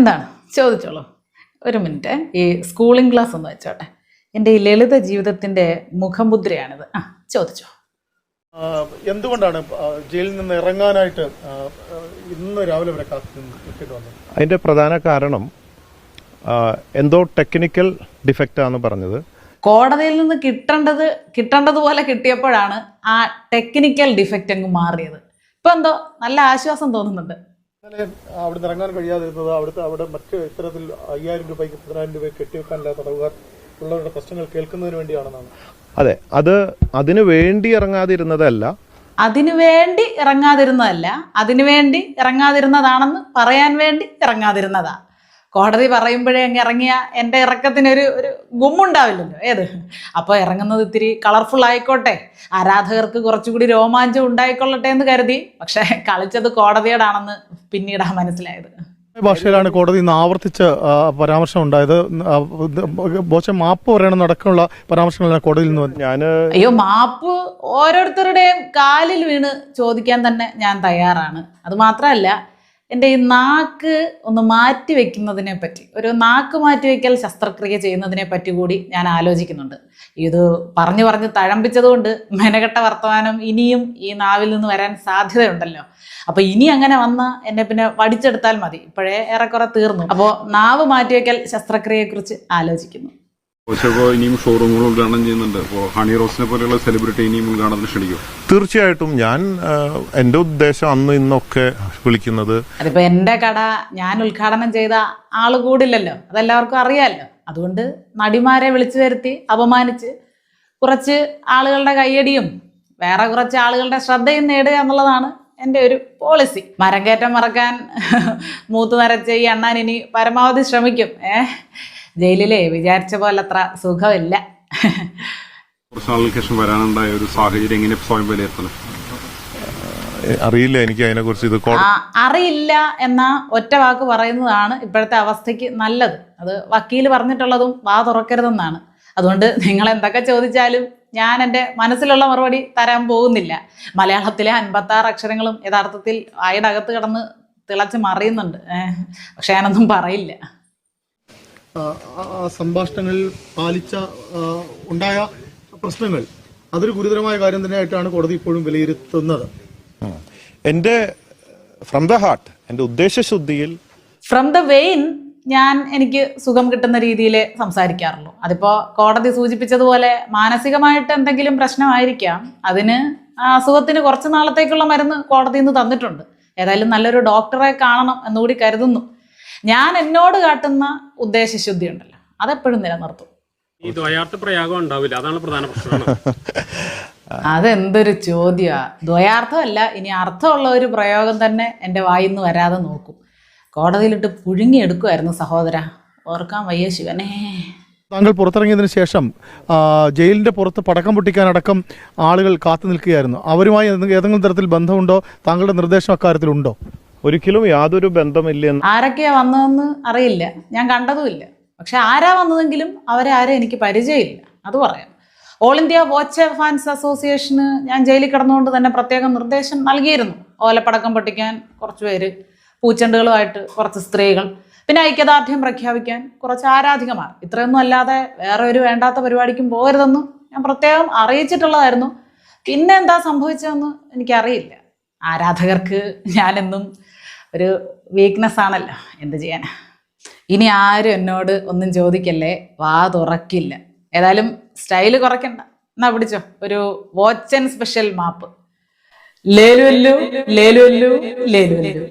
എന്താണ്? ചോദിച്ചോളൂ. ഒരു മിനിറ്റ്. ഈ സ്കൂളിംഗ് ക്ലാസ് ഒന്ന് വെച്ചോട്ടെ. എന്റെ ഈ ലളിത ജീവിതത്തിന്റെ മുഖമുദ്രയാണിത്. ആ ചോദിച്ചോ. എന്തുകൊണ്ടാണ് ജയിലിൽ നിന്ന് ഇറങ്ങാനായിട്ട് ഇന്ന് രാവിലെ വരെ അതിന്റെ പ്രധാന കാരണം എന്തോ ടെക്നിക്കൽ ഡിഫക്റ്റ് ആണെന്ന് പറഞ്ഞത്. കോടതിയിൽ നിന്ന് കിട്ടേണ്ടത് കിട്ടേണ്ടതുപോലെ കിട്ടിയപ്പോഴാണ് ആ ടെക്നിക്കൽ ഡിഫക്റ്റ് അങ്ങ് മാറിയത്. ഇപ്പൊ എന്തോ നല്ല ആശ്വാസം തോന്നുന്നുണ്ട്. ഇന്നലെ അവിടുന്ന് ഇറങ്ങാൻ കഴിയാതിരുന്നത് അവിടുത്തെ അവിടെ മറ്റ് ഇത്തരത്തിൽ അയ്യായിരം രൂപയ്ക്ക് പതിനായിരം രൂപയ്ക്ക് കെട്ടിവെക്കാനില്ലാത്ത തടവുകാർ ഉള്ളവരുടെ പ്രശ്നങ്ങൾ കേൾക്കുന്നതിന് വേണ്ടിയാണെന്നാണ്. അതെ അത് അതിനു വേണ്ടി ഇറങ്ങാതിരുന്നതല്ല. അതിനു വേണ്ടി ഇറങ്ങാതിരുന്നതല്ല. അതിനു വേണ്ടി ഇറങ്ങാതിരുന്നതാണെന്ന് പറയാൻ വേണ്ടി ഇറങ്ങാതിരുന്നതാ. കോടതി പറയുമ്പോഴേ അങ്ങ് ഇറങ്ങിയ എന്റെ ഇറക്കത്തിനൊരു ഒരു ഗുമ്മുണ്ടാവില്ലല്ലോ. ഏത്? അപ്പോൾ ഇറങ്ങുന്നത് ഇത്തിരി കളർഫുൾ ആയിക്കോട്ടെ. ആരാധകർക്ക് കുറച്ചുകൂടി രോമാഞ്ചം ഉണ്ടായിക്കൊള്ളട്ടെ എന്ന് കരുതി. പക്ഷേ കളിച്ചത് കോടതിയോടാണെന്ന് പിന്നീടാ മനസ്സിലായത്. ഭാഷയിലാണ് കോടതി ഇന്ന് ആവർത്തിച്ച് പരാമർശം ഉണ്ടായത്. മാപ്പ് പറയണം നടക്കുള്ള പരാമർശങ്ങളാണ് കോടതിയിൽ നിന്ന് ഞാൻ അയ്യോ മാപ്പ് ഓരോരുത്തരുടെയും കാലിൽ വീണ് ചോദിക്കാൻ തന്നെ ഞാൻ തയ്യാറാണ്. അത് മാത്രമല്ല എന്റെ ഈ നാക്ക് ഒന്ന് മാറ്റി വെക്കുന്നതിനെ പറ്റി ഒരു നാക്ക് മാറ്റി വെക്കൽ ശസ്ത്രക്രിയ ചെയ്യുന്നതിനെ പറ്റി കൂടി ഞാൻ ആലോചിക്കുന്നുണ്ട്. ഇത് പറഞ്ഞു പറഞ്ഞ് തഴമ്പിച്ചതുകൊണ്ട് മെനകെട്ട വർത്തമാനം ഇനിയും ഈ നാവിൽ നിന്ന് വരാൻ സാധ്യതയുണ്ടല്ലോ. അപ്പോൾ ഇനി അങ്ങനെ വന്ന എന്നെ പിന്നെ വടിച്ചെടുത്താൽ മതി. ഇപ്പോഴേ ഏറെക്കുറെ തീർന്നു. അപ്പോൾ നാവ് മാറ്റിവെക്കൽ ശസ്ത്രക്രിയയെക്കുറിച്ച് ആലോചിക്കുന്നു. ഇപ്പോൾ ഇനിയും ഷോറൂമുകൾ ഉദ്ഘാടനം ചെയ്യുന്നുണ്ട്. ഇപ്പോൾ ഹണി റോസിനെ പോലെയുള്ള സെലിബ്രിറ്റി ഇനിയും ഉദ്ഘാടനത്തിന് ക്ഷണിക്കും. തീർച്ചയായിട്ടും ഞാൻ എന്റെ എന്റെ ഉദ്ദേശം അന്ന് ഇന്നൊക്കെ വിളിക്കുന്നത് അതിപ്പോ എന്റെ കട ഞാൻ ഉദ്ഘാടനം ചെയ്ത ആൾ കൂടില്ലല്ലോ. അതെല്ലാവർക്കും അറിയാലോ. അതുകൊണ്ട് നടിമാരെ വിളിച്ചു വരുത്തി അപമാനിച്ച് കുറച്ച് ആളുകളുടെ കയ്യടിയും വേറെ കുറച്ച് ആളുകളുടെ ശ്രദ്ധയും നേടുക എന്നുള്ളതാണ് എന്റെ ഒരു പോളിസി മരം കയറ്റം മറക്കാൻ മൂത്ത് നരച്ച് ഈ അണ്ണാൻ ഇനി പരമാവധി ശ്രമിക്കും. ഏ ജയിലിലെ വിചാരിച്ച പോലെ അത്ര സുഖമില്ല. കുറച്ച് നാളുകൾക്ക് ശേഷം വരാനുണ്ടായ ഒരു സാഹചര്യം എങ്ങനെ സ്വയം വിലയിരുത്തണം ഏ, അറിയില്ല എനിക്ക് അതിനെക്കുറിച്ച് ഇത് കോ- ആ, അറിയില്ല എന്ന ഒറ്റ വാക്ക് പറയുന്നതാണ് ഇപ്പോഴത്തെ അവസ്ഥയ്ക്ക് നല്ലത്. അത് വക്കീൽ പറഞ്ഞിട്ടുള്ളതും വാ തുറക്കരുതെന്നാണ്. അതുകൊണ്ട് നിങ്ങൾ എന്തൊക്കെ ചോദിച്ചാലും ഞാൻ എന്റെ മനസ്സിലുള്ള മറുപടി തരാൻ പോകുന്നില്ല. മലയാളത്തിലെ അൻപത്തി ആറ് അക്ഷരങ്ങളും യഥാർത്ഥത്തിൽ വായുടെ അകത്ത് കിടന്ന് തിളച്ച് മറിയുന്നുണ്ട്. ഏഹ്. പക്ഷെ ഞാനൊന്നും പറയില്ല. സംഭാഷണങ്ങളിൽ പാലിച്ച ഉണ്ടായ പ്രശ്നങ്ങൾ. അതൊരു ഗുരുതരമായ കാര്യം തന്നെയായിട്ടാണ് കോടതി ഇപ്പോഴും വിലയിരുത്തുന്നത്. എന്റെ എന്റെ ഫ്രം ദ ഹാർട്ട് എന്റെ ഉദ്ദേശശുദ്ധിയിൽ ഫ്രം ദ വെയിൻ ഞാൻ എനിക്ക് സുഖം കിട്ടുന്ന രീതിയിൽ സംസാരിക്കാറുള്ളൂ. അതിപ്പോ കോടതി സൂചിപ്പിച്ചതുപോലെ മാനസികമായിട്ട് എന്തെങ്കിലും പ്രശ്നമായിരിക്കാം. അതിന് ആ അസുഖത്തിന് കുറച്ച് നാളത്തേക്കുള്ള മരുന്ന് കോടതിയിൽ നിന്ന് തന്നിട്ടുണ്ട്. ഏതായാലും നല്ലൊരു ഡോക്ടറെ കാണണം എന്നുകൂടി കരുതുന്നു. ഞാൻ എന്നോട് കാട്ടുന്ന ഉദ്ദേശശുദ്ധി ഉണ്ടല്ലോ. അതെപ്പോഴും നിലനിർത്തും. ഈ ദ്വയാർത്ഥ പ്രയാഗം ഉണ്ടാവില്ല. അതാണ് പ്രധാന പ്രശ്നം. അതെന്തൊരു ചോദ്യമാ ദ്വയാർത്ഥമല്ല ഇനി അർത്ഥമുള്ള ഒരു പ്രയോഗം തന്നെ എന്റെ വായിൽ നിന്ന് വരാതെ നോക്കും. കോടതിയിലിട്ട് പുഴുങ്ങിയെടുക്കുമായിരുന്നു സഹോദര. ഓർക്കാൻ വയ്യ ശിവനേ. താങ്കൾ പുറത്തിറങ്ങിയതിന് ശേഷം ജയിലിന്റെ പുറത്ത് പടക്കം പൊട്ടിക്കാനടക്കം ആളുകൾ കാത്തു നിൽക്കുകയായിരുന്നു. അവരുമായി ഏതെങ്കിലും തരത്തിൽ ബന്ധമുണ്ടോ? താങ്കളുടെ നിർദ്ദേശം അക്കാര്യത്തിലുണ്ടോ? ഒരിക്കലും യാതൊരു ബന്ധമില്ലെന്ന് ആരൊക്കെയാ വന്നതെന്ന് അറിയില്ല. ഞാൻ കണ്ടതുമില്ല. പക്ഷെ ആരാ വന്നതെങ്കിലും അവരെ ആരും എനിക്ക് പരിചയമില്ല. അത് പറയാം. ഓൾ ഇന്ത്യ വാച്ച് ഫാൻസ് അസോസിയേഷന് ഞാൻ ജയിലിൽ കിടന്നുകൊണ്ട് തന്നെ പ്രത്യേകം നിർദ്ദേശം നൽകിയിരുന്നു. ഓലപ്പടക്കം പൊട്ടിക്കാൻ കുറച്ച് പേര് പൂച്ചെണ്ടുകളുമായിട്ട് കുറച്ച് സ്ത്രീകൾ പിന്നെ ഐക്യദാർഢ്യം പ്രഖ്യാപിക്കാൻ കുറച്ച് ആരാധികമാർ. ഇത്രയൊന്നും അല്ലാതെ വേറെ ഒരു വേണ്ടാത്ത പരിപാടിക്കും പോകരുതെന്ന് ഞാൻ പ്രത്യേകം അറിയിച്ചിട്ടുള്ളതായിരുന്നു. പിന്നെ എന്താ സംഭവിച്ചതെന്ന് എനിക്കറിയില്ല. ആരാധകർക്ക് ഞാനെന്നും ഒരു വീക്ക്നെസ് ആണല്ലോ എന്ത് ചെയ്യാൻ. ഇനി ആരും എന്നോട് ഒന്നും ചോദിക്കല്ലേ? വാ തുറക്കില്ല. ഏതായാലും സ്റ്റൈൽ കുറയ്ക്കണ്ട. എന്നാ പിടിച്ചോ? ഒരു വാച്ച് ആൻഡ് സ്പെഷ്യൽ മാപ്പ് ലേലുവല്ലു ലേലുവല്ലു ലേലുവല്ലു